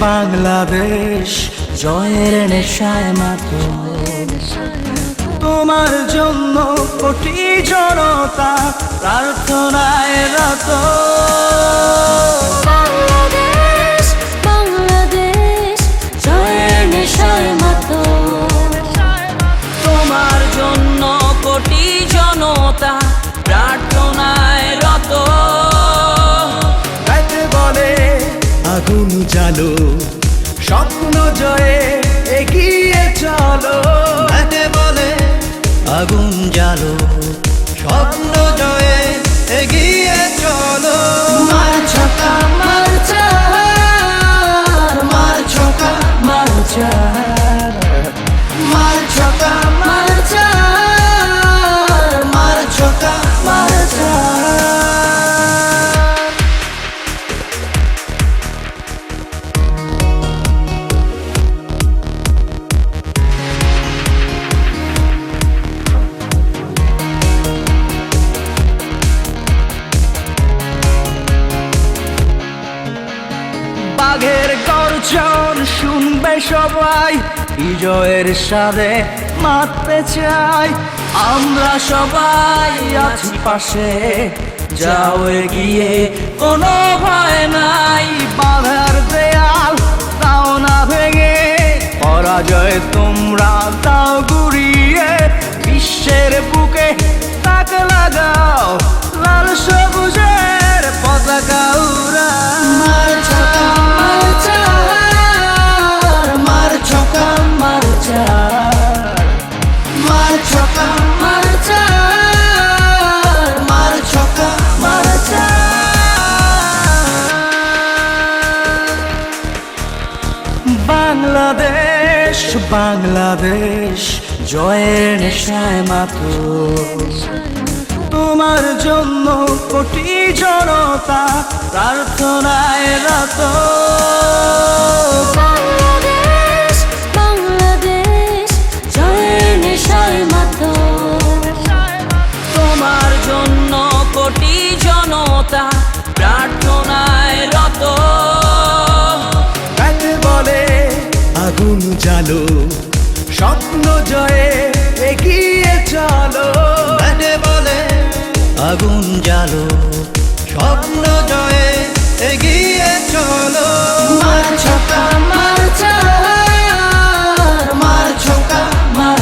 বাংলাদেশ জয়ের নেশায় মাতো তোমার জন্য কোটি জনতা প্রার্থনায় রত। আগুন জালো স্বপ্ন জয়ে এগিয়ে চলো। বলে আগুন জালো স্বপ্ন জয়ে এগিয়ে চলো। মার ছকা মার চার মার ছকা মার চার। মার ছকা শুনবে সবাই, বিজয়ের সাথে মারতে চাই। আমরা সবাই আছি পাশে, যাও গিয়ে কোনো ভয় নাই। বাধার দেয়াল তাও না ভেঙে। পরাজয় তোমরা বাংলাদেশ বাংলাদেশ জয়ের নেশায় মাতো তোমার জন্য কোটি জনতা প্রার্থনায় রত বাংলাদেশ বাংলাদেশ জয়ের নেশায় মাতো তোমার জন্য কোটি জনতা আলো স্বপ্ন জয়ে এগিয়ে চলো। ব্যাটে বলে আগুন জালো স্বপ্ন জয়ে এগিয়ে চলো। মার ছক্কা মার মার ছোকা মার